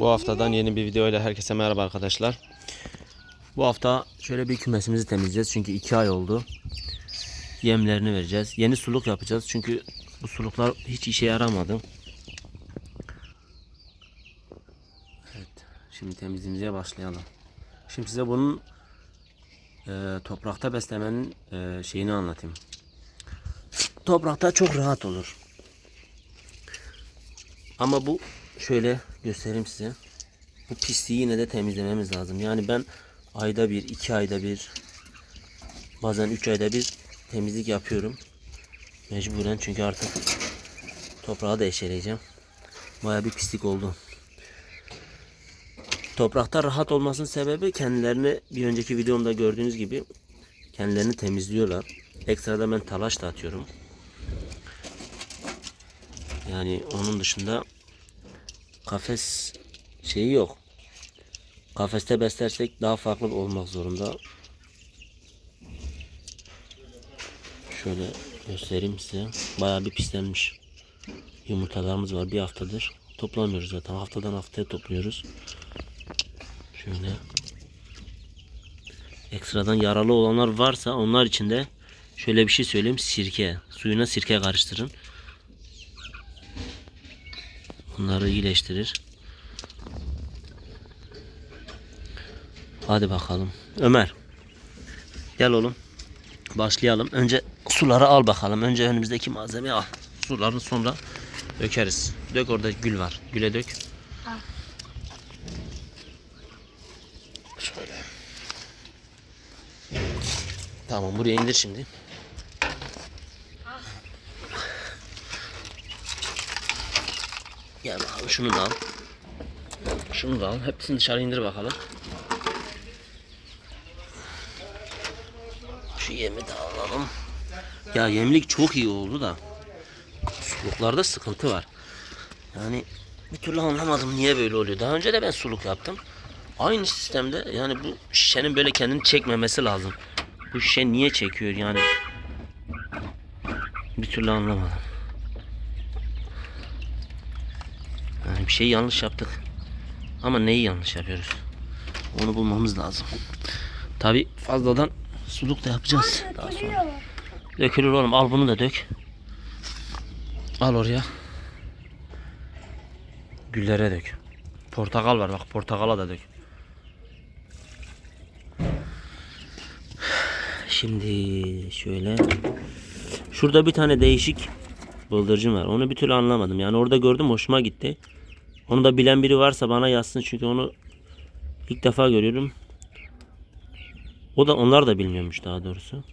Bu haftadan yeni bir video ile herkese merhaba arkadaşlar. Bu hafta şöyle bir kümesimizi temizleyeceğiz çünkü iki ay oldu. Yemlerini vereceğiz. Yeni suluk yapacağız çünkü bu suluklar hiç işe yaramadı. Evet, şimdi temizliğimize başlayalım. Şimdi size bunun e, toprakta beslemenin e, şeyini anlatayım. Toprakta çok rahat olur. Ama bu şöyle göstereyim size. Bu pisliği yine de temizlememiz lazım. Yani ben ayda bir, iki ayda bir, bazen üç ayda bir temizlik yapıyorum. Mecburen çünkü artık toprağı da eşeleyeceğim. Baya bir pislik oldu. Toprakta rahat olmasının sebebi kendilerini bir önceki videomda gördüğünüz gibi kendilerini temizliyorlar. Ekstrada ben talaş da atıyorum. Yani onun dışında kafes şeyi yok. Kafeste beslersek daha farklı olmak zorunda. Şöyle göstereyim size. Bayağı bir pislenmiş. Yumurtalarımız var bir haftadır. Toplamıyoruz zaten. Haftadan haftaya topluyoruz. Şöyle. Ekstradan yaralı olanlar varsa onlar için de şöyle bir şey söyleyeyim. Sirke. Suyuna sirke karıştırın. Bunları iyileştirir. Hadi bakalım. Ömer. Gel oğlum. Başlayalım. Önce suları al bakalım. Önce önümüzdeki malzemeyi al. Sularını sonra dökeriz. Dök orada gül var. Güle dök. Şöyle. Tamam buraya indir şimdi. Gel bakalım şunu da al. Şunu da al. Hepsini dışarı indir bakalım. Şu yemi de alalım. Ya yemlik çok iyi oldu da. Suluklarda sıkıntı var. Yani bir türlü anlamadım niye böyle oluyor. Daha önce de ben suluk yaptım. Aynı sistemde yani bu şişenin böyle kendini çekmemesi lazım. Bu şişe niye çekiyor yani? Bir türlü anlamadım. Yani bir şey yanlış yaptık. Ama neyi yanlış yapıyoruz? Onu bulmamız lazım. Tabi fazladan suluk da yapacağız. Daha sonra. Dökülür oğlum al bunu da dök. Al oraya. Güllere dök. Portakal var bak portakala da dök. Şimdi şöyle. Şurada bir tane değişik bıldırcın var. Onu bir türlü anlamadım. Yani orada gördüm hoşuma gitti. Onu da bilen biri varsa bana yazsın çünkü onu ilk defa görüyorum. O da onlar da bilmiyormuş daha doğrusu.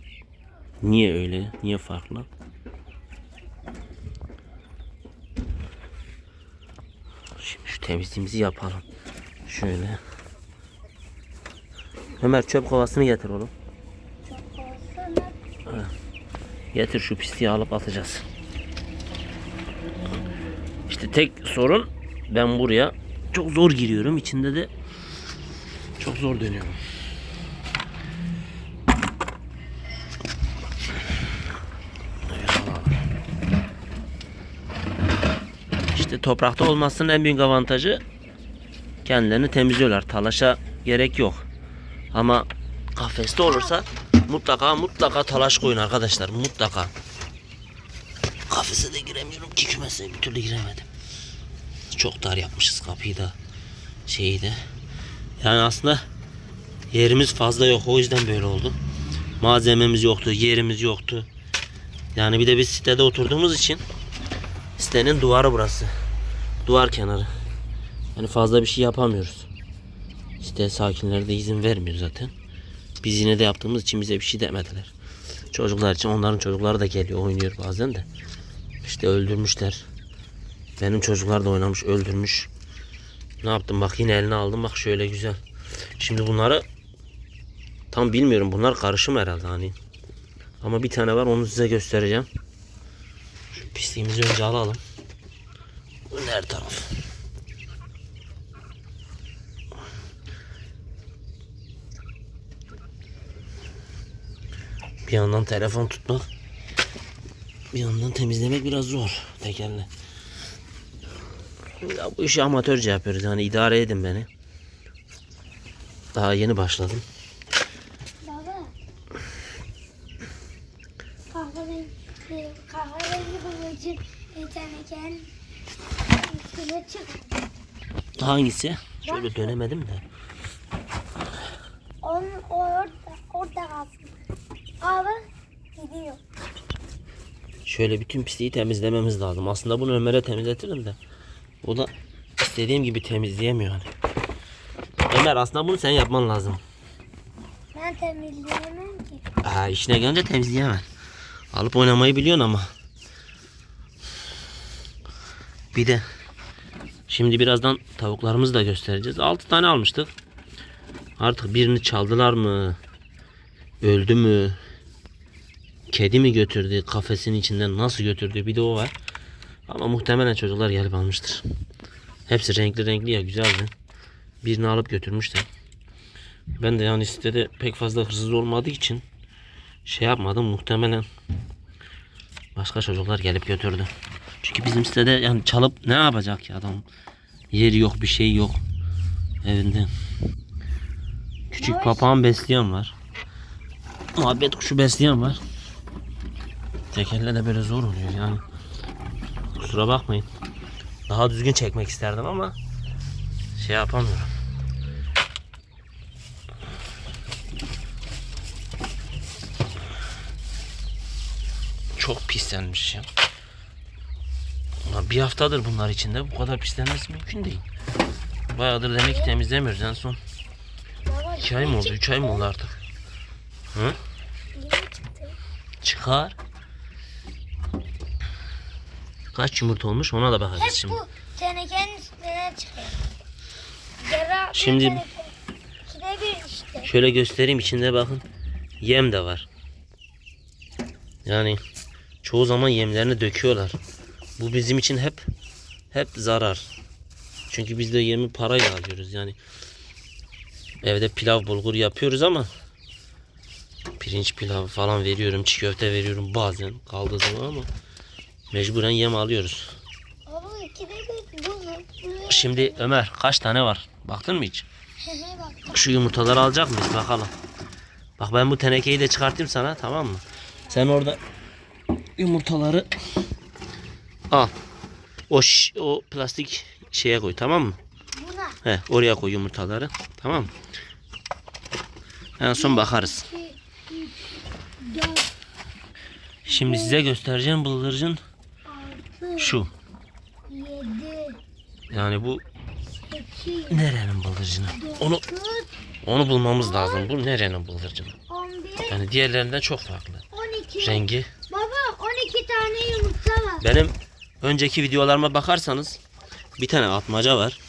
Niye öyle? Niye farklı? Şimdi şu temizliğimizi yapalım. Şöyle. Ömer çöp kovasını getir oğlum. Getir şu pisliği alıp atacağız. İşte tek sorun ben buraya çok zor giriyorum. İçinde de çok zor dönüyorum. İşte toprakta olmasının en büyük avantajı kendilerini temizliyorlar. Talaşa gerek yok. Ama kafeste olursa mutlaka mutlaka talaş koyun arkadaşlar. Mutlaka. Kafese de giremiyorum ki kümese bir türlü giremedim. Çok dar yapmışız kapıyı da şeyi de. Yani aslında yerimiz fazla yok o yüzden böyle oldu. Malzememiz yoktu, yerimiz yoktu. Yani bir de biz sitede oturduğumuz için sitenin duvarı burası. Duvar kenarı. Yani fazla bir şey yapamıyoruz. Site sakinleri de izin vermiyor zaten. Biz yine de yaptığımız için bize bir şey demediler. Çocuklar için onların çocukları da geliyor oynuyor bazen de. İşte öldürmüşler. Benim çocuklar da oynamış öldürmüş. Ne yaptım bak yine eline aldım bak şöyle güzel. Şimdi bunları tam bilmiyorum bunlar karışım herhalde hani. Ama bir tane var onu size göstereceğim. Şu pisliğimizi önce alalım. Bu her taraf. Bir yandan telefon tutmak bir yandan temizlemek biraz zor tekerle. Ya bu işi amatörce yapıyoruz yani idare edin beni. Daha yeni başladım. Baba. Kahverengi, kahverengi babacığım. Hangisi? Şöyle dönemedim de. Onun orada, orada kalsın. Abi gidiyor. Şöyle bütün pisliği temizlememiz lazım. Aslında bunu Ömer'e temizletirim de. O da istediğim gibi temizleyemiyor hani. Ömer aslında bunu sen yapman lazım. Ben temizleyemem ki. Ha, işine gelince temizleyemem. Alıp oynamayı biliyorsun ama. Bir de şimdi birazdan tavuklarımızı da göstereceğiz. 6 tane almıştık. Artık birini çaldılar mı? Öldü mü? Kedi mi götürdü? Kafesin içinden nasıl götürdü? Bir de o var. Ama muhtemelen çocuklar gelip almıştır. Hepsi renkli renkli ya güzeldi. Birini alıp götürmüşler. Ben de yani sitede pek fazla hırsız olmadığı için şey yapmadım muhtemelen başka çocuklar gelip götürdü. Çünkü bizim sitede yani çalıp ne yapacak ya adam? Yeri yok bir şey yok evinde. Küçük Yavaş. papağan besleyen var. Muhabbet kuşu besleyen var. Tekerle de böyle zor oluyor yani. Kusura bakmayın. Daha düzgün çekmek isterdim ama şey yapamıyorum. Çok pislenmiş ya. Ulan bir haftadır bunlar içinde bu kadar pislenmesi mümkün değil. Bayağıdır demek ki temizlemiyoruz en son. 2 ay mı oldu 3 ay mı oldu artık? Hı? Çıkar. Kaç yumurta olmuş ona da bakacağız Hep şimdi. bu tenekenin üstüne çıkıyor. Yara Şimdi- teneke. Bir işte. Şöyle göstereyim içinde bakın. Yem de var. Yani çoğu zaman yemlerini döküyorlar. Bu bizim için hep hep zarar. Çünkü biz de yemi parayla alıyoruz yani. Evde pilav bulgur yapıyoruz ama pirinç pilavı falan veriyorum, çiğ köfte veriyorum bazen kaldığı zaman ama mecburen yem alıyoruz. Şimdi Ömer kaç tane var? Baktın mı hiç? Şu yumurtaları alacak mıyız bakalım. Bak ben bu tenekeyi de çıkartayım sana tamam mı? Sen orada yumurtaları al. O şiş- o plastik şeye koy tamam mı? buna. He oraya koy yumurtaları. Tamam mı? En son bakarız. 2, 3, 4, Şimdi size göstereceğim bıldırcın 6, şu. 7, Yani bu 8, nerenin bıldırcını? Onu 9, onu bulmamız lazım. Bu nerenin bıldırcını? 11, Yani diğerlerinden çok farklı. 12. Rengi Baba 12 tane yumurta var. Benim önceki videolarıma bakarsanız bir tane atmaca var.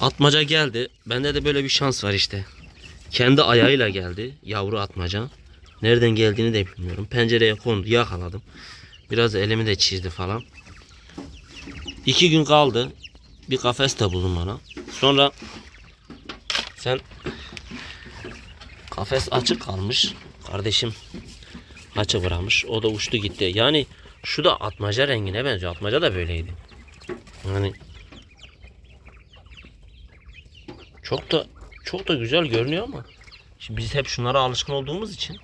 Atmaca geldi. Bende de böyle bir şans var işte. Kendi ayağıyla geldi yavru atmaca. Nereden geldiğini de bilmiyorum. Pencereye kondu yakaladım. Biraz elimi de çizdi falan. İki gün kaldı. Bir kafes de buldum bana. Sonra sen kafes açık kalmış. Kardeşim açı bırakmış. O da uçtu gitti. Yani şu da atmaca rengine benziyor. Atmaca da böyleydi. Yani çok da çok da güzel görünüyor ama biz hep şunlara alışkın olduğumuz için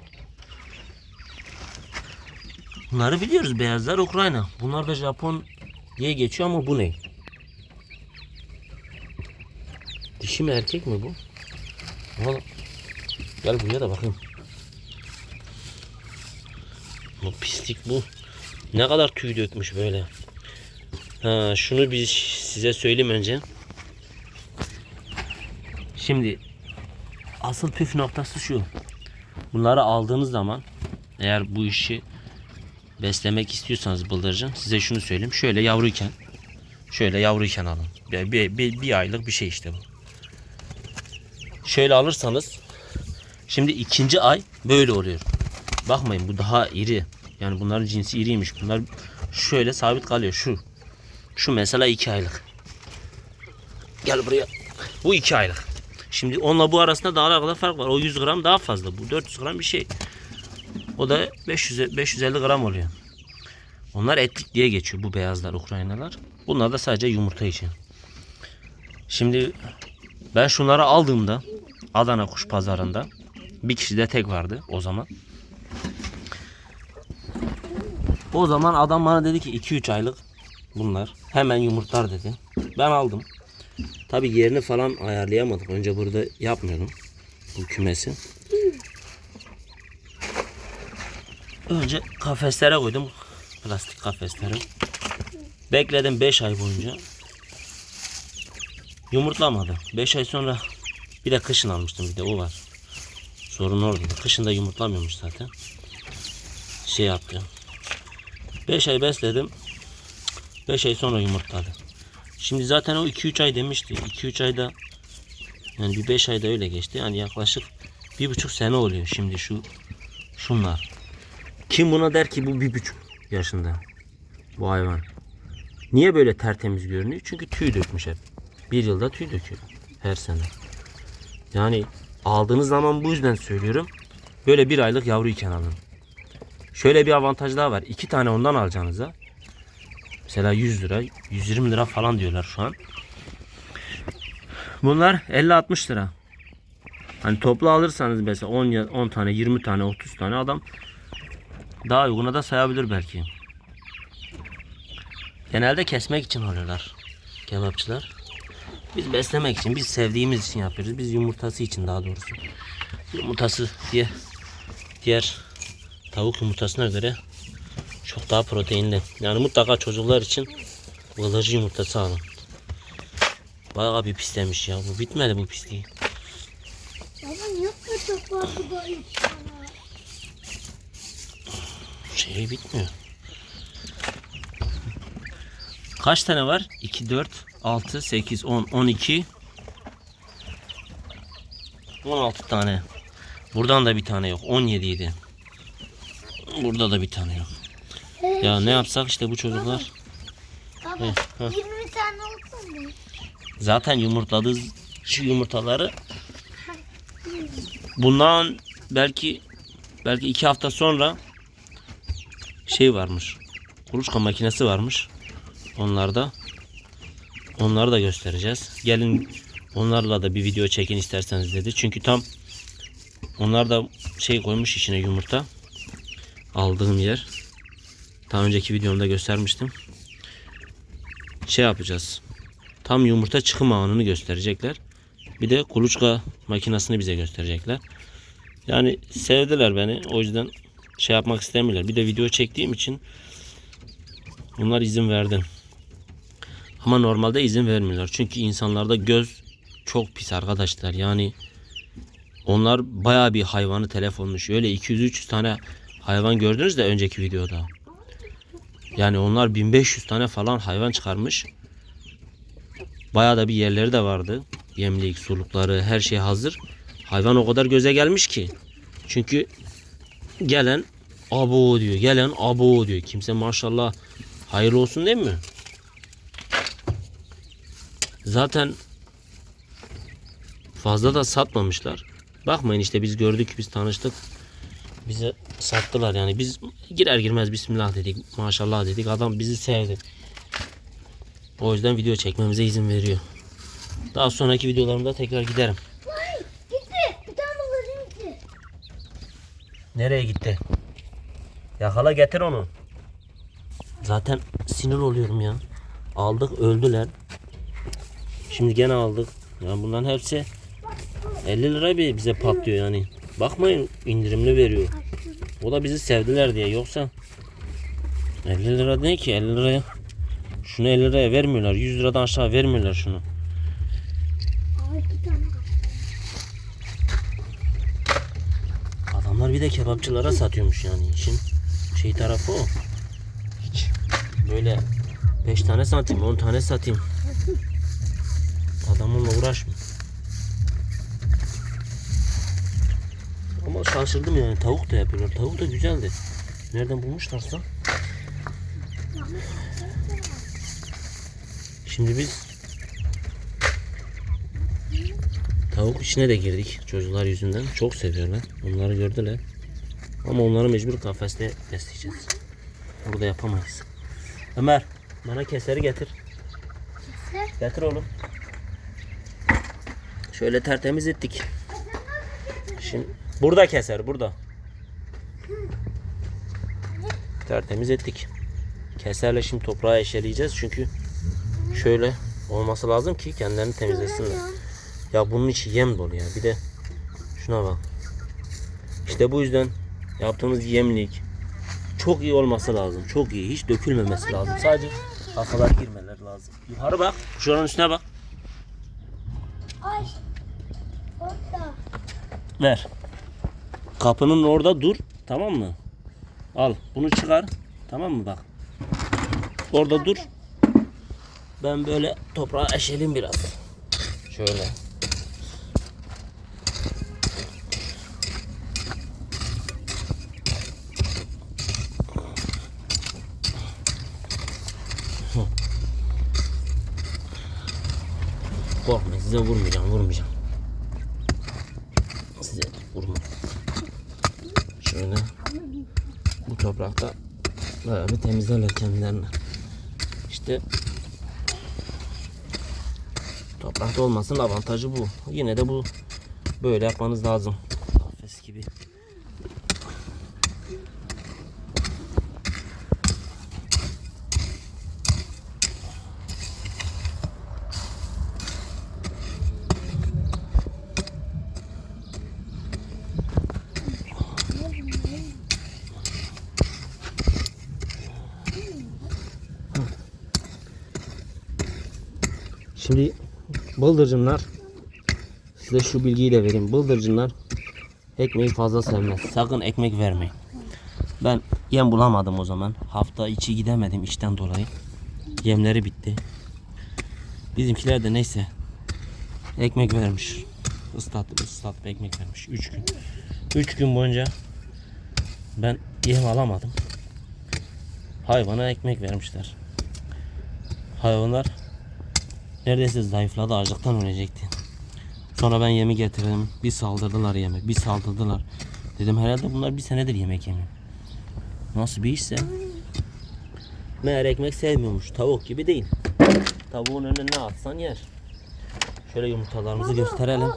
bunları biliyoruz. Beyazlar Ukrayna. Bunlar da Japon diye geçiyor ama bu ne? Dişi mi erkek mi bu? Valla. Gel buraya da bakayım. Bu pislik bu. Ne kadar tüy dökmüş böyle. Ha, şunu biz size söyleyeyim önce. Şimdi asıl püf noktası şu. Bunları aldığınız zaman eğer bu işi beslemek istiyorsanız bıldırcın size şunu söyleyeyim. Şöyle yavruyken şöyle yavruyken alın. Bir, bir, bir, bir aylık bir şey işte bu. Şöyle alırsanız şimdi ikinci ay böyle oluyor. Bakmayın bu daha iri. Yani bunların cinsi iriymiş. Bunlar şöyle sabit kalıyor. Şu. Şu mesela iki aylık. Gel buraya. Bu iki aylık. Şimdi onunla bu arasında daha kadar fark var. O 100 gram daha fazla. Bu 400 gram bir şey. O da 500 550 gram oluyor. Onlar etlik diye geçiyor bu beyazlar Ukraynalar. Bunlar da sadece yumurta için. Şimdi ben şunları aldığımda Adana kuş pazarında bir kişi de tek vardı o zaman. O zaman adam bana dedi ki 2-3 aylık bunlar. Hemen yumurtlar dedi. Ben aldım. Tabi yerini falan ayarlayamadık. Önce burada yapmıyordum bu kümesi. Önce kafeslere koydum. Plastik kafeslere. Bekledim 5 ay boyunca. Yumurtlamadı. 5 ay sonra bir de kışın almıştım bir de o var. Sorun oradaydı. Kışın da yumurtlamıyormuş zaten. Şey yaptı. 5 ay besledim. 5 ay sonra yumurtladı. Şimdi zaten o 2-3 ay demişti. 2-3 ayda yani bir 5 ayda öyle geçti. Yani yaklaşık bir buçuk sene oluyor şimdi şu şunlar. Kim buna der ki bu bir buçuk yaşında bu hayvan. Niye böyle tertemiz görünüyor? Çünkü tüy dökmüş hep. Bir yılda tüy döküyor her sene. Yani aldığınız zaman bu yüzden söylüyorum. Böyle bir aylık yavruyken alın. Şöyle bir avantaj daha var. İki tane ondan alacağınıza mesela 100 lira, 120 lira falan diyorlar şu an. Bunlar 50-60 lira. Hani toplu alırsanız mesela 10, ya- 10 tane, 20 tane, 30 tane adam daha uyguna da sayabilir belki. Genelde kesmek için alıyorlar kebapçılar. Biz beslemek için, biz sevdiğimiz için yapıyoruz. Biz yumurtası için daha doğrusu. Yumurtası diye diğer tavuk yumurtasına göre çok daha proteinli. Yani mutlaka çocuklar için ılıcı yumurtası alın. Bayağı bir pislemiş ya. Bu bitmedi bu pisliği. Baba niye böyle sana? Şey bitmiyor. Kaç tane var? 2, 4, 6, 8, 10, 12, 16 tane. Buradan da bir tane yok. 17 idi. Burada da bir tane yok. Ya ne yapsak işte bu çocuklar. Baba Heh, heh. 20 tane olsun mu? Zaten yumurtladığı şu yumurtaları bundan belki belki iki hafta sonra şey varmış. Kuluçka makinesi varmış. Onlarda. Onları da göstereceğiz. Gelin onlarla da bir video çekin isterseniz dedi. Çünkü tam onlar da şey koymuş içine yumurta. Aldığım yer. Daha önceki videomda göstermiştim. Şey yapacağız. Tam yumurta çıkım anını gösterecekler. Bir de kuluçka makinesini bize gösterecekler. Yani sevdiler beni. O yüzden şey yapmak istemiyorlar. Bir de video çektiğim için bunlar izin verdi. Ama normalde izin vermiyorlar. Çünkü insanlarda göz çok pis arkadaşlar. Yani onlar baya bir hayvanı telef olmuş. Öyle 200-300 tane hayvan gördünüz de önceki videoda. Yani onlar 1500 tane falan hayvan çıkarmış. Bayağı da bir yerleri de vardı. Yemlik, sulukları, her şey hazır. Hayvan o kadar göze gelmiş ki. Çünkü gelen abo diyor. Gelen abo diyor. Kimse maşallah hayırlı olsun değil mi? Zaten fazla da satmamışlar. Bakmayın işte biz gördük, biz tanıştık. Bize sattılar yani. Biz girer girmez Bismillah dedik. Maşallah dedik. Adam bizi sevdi. O yüzden video çekmemize izin veriyor. Daha sonraki videolarımda tekrar giderim. Vay gitti. Bir tane buldum gitti. Nereye gitti? Yakala getir onu. Zaten sinir oluyorum ya. Aldık öldüler. Şimdi gene aldık. Yani bunların hepsi 50 lira bir bize patlıyor yani. Bakmayın indirimli veriyor. O da bizi sevdiler diye yoksa 50 lira ne ki 50 liraya şunu 50 liraya vermiyorlar 100 liradan aşağı vermiyorlar şunu Aa iki tane kaldı. Adamlar bir de kebapçılara satıyormuş yani işin şey tarafı o. Hiç böyle 5 tane satayım 10 tane satayım. Adamınla uğraşma. Ama şaşırdım yani tavuk da yapıyorlar. Tavuk da güzeldi. Nereden bulmuşlarsa. Şimdi biz Tavuk işine de girdik çocuklar yüzünden. Çok seviyorlar. Onları gördüler. Ama onları mecbur kafeste besleyeceğiz. Burada yapamayız. Ömer bana keseri getir. Keser. Getir oğlum. Şöyle tertemiz ettik. Şimdi burada keser burada. Tertemiz ettik. Keserle şimdi toprağı eşeleyeceğiz çünkü şöyle olması lazım ki kendilerini temizlesinler. Ya bunun içi yem dolu ya. Bir de şuna bak. İşte bu yüzden yaptığımız yemlik çok iyi olması lazım. Çok iyi. Hiç dökülmemesi lazım. Sadece kafalar girmeler lazım. Yukarı bak. Şuranın üstüne bak. Ver. Kapının orada dur. Tamam mı? Al. Bunu çıkar. Tamam mı bak. Orada dur. Ben böyle toprağı eşelim biraz. Şöyle. Hı. Korkmayın size vurmayacağım vurmayacağım. Size vurma. Şöyle. Bu toprakta bayağı bir temizlerler kendilerini. İşte toprakta olmasının avantajı bu. Yine de bu böyle yapmanız lazım. Kafes gibi. Şimdi bıldırcınlar size şu bilgiyi de vereyim. Bıldırcınlar ekmeği fazla sevmez. Sakın ekmek vermeyin. Ben yem bulamadım o zaman. Hafta içi gidemedim işten dolayı. Yemleri bitti. Bizimkiler de neyse ekmek vermiş. Islatıp ıslatıp ekmek vermiş. 3 gün. 3 gün boyunca ben yem alamadım. Hayvana ekmek vermişler. Hayvanlar Neredeyse zayıfladı açlıktan ölecekti. Sonra ben yemi getirdim. Bir saldırdılar yeme. Bir saldırdılar. Dedim herhalde bunlar bir senedir yemek yemiyor. Nasıl bir işse. Meğer ekmek sevmiyormuş. Tavuk gibi değil. Tavuğun önüne ne atsan yer. Şöyle yumurtalarımızı gösterelim.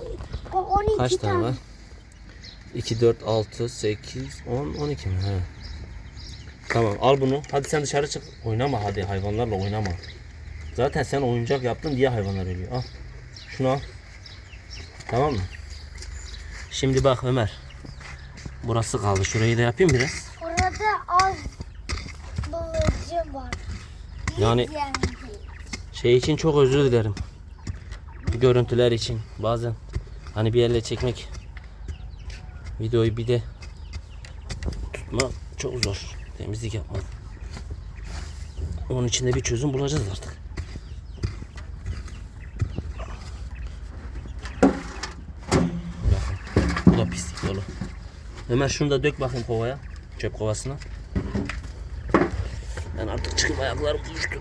O 12 Kaç tane tane. var? 2, 4, 6, 8, 10, 12 mi? He. Tamam al bunu. Hadi sen dışarı çık. Oynama hadi hayvanlarla oynama. Zaten sen oyuncak yaptın diye hayvanlar ölüyor. Al. Şunu al. Tamam mı? Şimdi bak Ömer. Burası kaldı. Şurayı da yapayım biraz. Orada az balıcı var. Yani Yani şey için çok özür dilerim. Görüntüler için bazen hani bir yerle çekmek videoyu bir de tutma çok zor. Temizlik yapmak. Onun için de bir çözüm bulacağız artık. Da pislik dolu. Ömer şunu da dök bakayım kovaya. Çöp kovasına. Ben artık çıkıp ayaklarım uyuştu.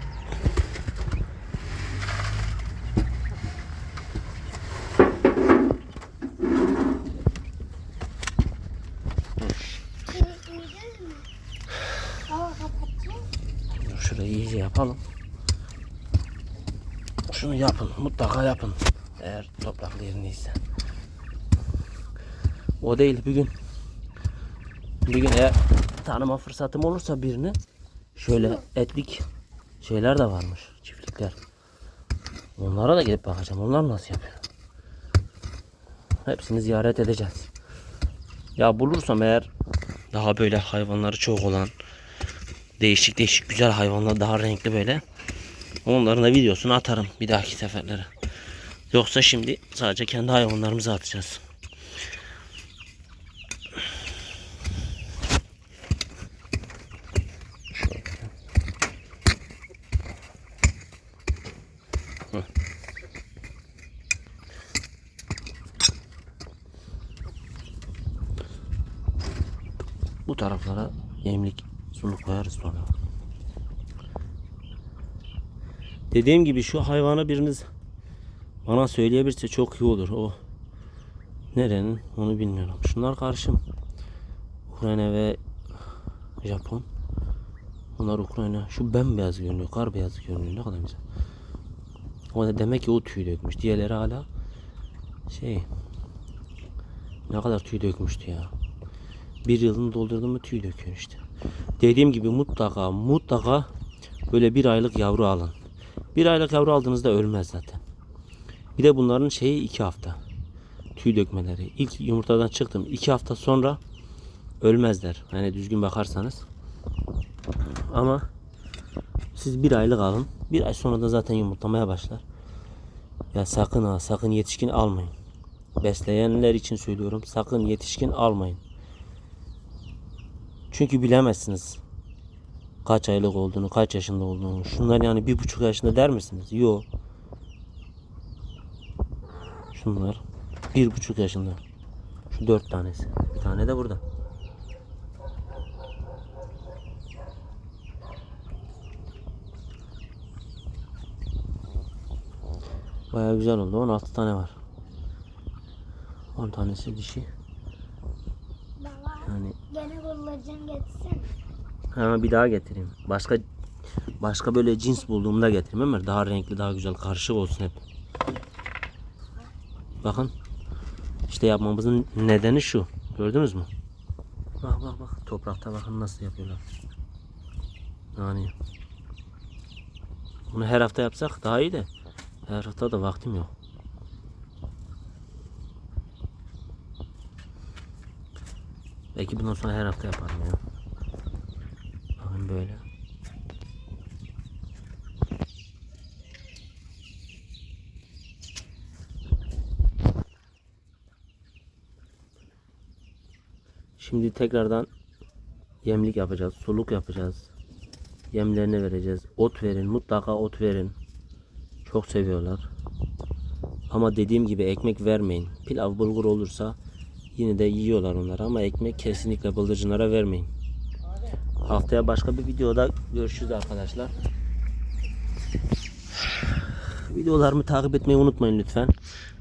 şurayı iyice yapalım. Şunu yapın. Mutlaka yapın. Eğer topraklı yerindeyse. O değil bir gün. Bir gün eğer tanıma fırsatım olursa birini şöyle etlik şeyler de varmış. Çiftlikler. Onlara da gidip bakacağım. Onlar nasıl yapıyor? Hepsini ziyaret edeceğiz. Ya bulursam eğer daha böyle hayvanları çok olan değişik değişik güzel hayvanlar daha renkli böyle. Onların da videosunu atarım bir dahaki seferlere. Yoksa şimdi sadece kendi hayvanlarımızı atacağız. Hı. Bu taraflara yemlik suluk koyarız sonra. Dediğim gibi şu hayvanı biriniz bana söyleyebilirse çok iyi olur. O nerenin onu bilmiyorum. Şunlar karşım. Ukrayna ve Japon. Bunlar Ukrayna. Şu bembeyaz görünüyor. Kar beyazı görünüyor. Ne kadar güzel. O da demek ki o tüy dökmüş. Diğerleri hala şey ne kadar tüy dökmüştü ya. Bir yılını doldurdum mu tüy döküyor işte. Dediğim gibi mutlaka mutlaka böyle bir aylık yavru alın. Bir aylık yavru aldığınızda ölmez zaten. Bir de bunların şeyi iki hafta. Tüy dökmeleri. İlk yumurtadan çıktım. iki hafta sonra ölmezler. Hani düzgün bakarsanız. Ama siz bir aylık alın. Bir ay sonra da zaten yumurtlamaya başlar. Ya sakın ha sakın yetişkin almayın. Besleyenler için söylüyorum. Sakın yetişkin almayın. Çünkü bilemezsiniz. Kaç aylık olduğunu, kaç yaşında olduğunu. Şunlar yani bir buçuk yaşında der misiniz? Yok. Şunlar bir buçuk yaşında. Şu dört tanesi. Bir tane de burada. Baya güzel oldu. 16 tane var. 10 tanesi dişi. Yani gene bulacaksın getirsene. Ha bir daha getireyim. Başka başka böyle cins bulduğumda getireyim Ömer. Daha renkli, daha güzel, karışık olsun hep. Bakın. İşte yapmamızın nedeni şu. Gördünüz mü? Bak bak bak. Toprakta bakın nasıl yapıyorlar. Yani bunu her hafta yapsak daha iyi de her hafta da vaktim yok. Belki bundan sonra her hafta yaparım ya. Bakın böyle. Şimdi tekrardan yemlik yapacağız, suluk yapacağız. Yemlerini vereceğiz. Ot verin, mutlaka ot verin. Çok seviyorlar. Ama dediğim gibi ekmek vermeyin. Pilav bulgur olursa yine de yiyorlar onlar ama ekmek kesinlikle bıldırcınlara vermeyin. Haftaya başka bir videoda görüşürüz arkadaşlar. Videolarımı takip etmeyi unutmayın lütfen.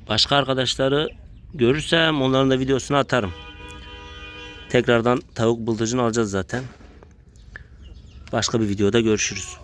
Başka arkadaşları görürsem onların da videosunu atarım. Tekrardan tavuk bıldırcın alacağız zaten. Başka bir videoda görüşürüz.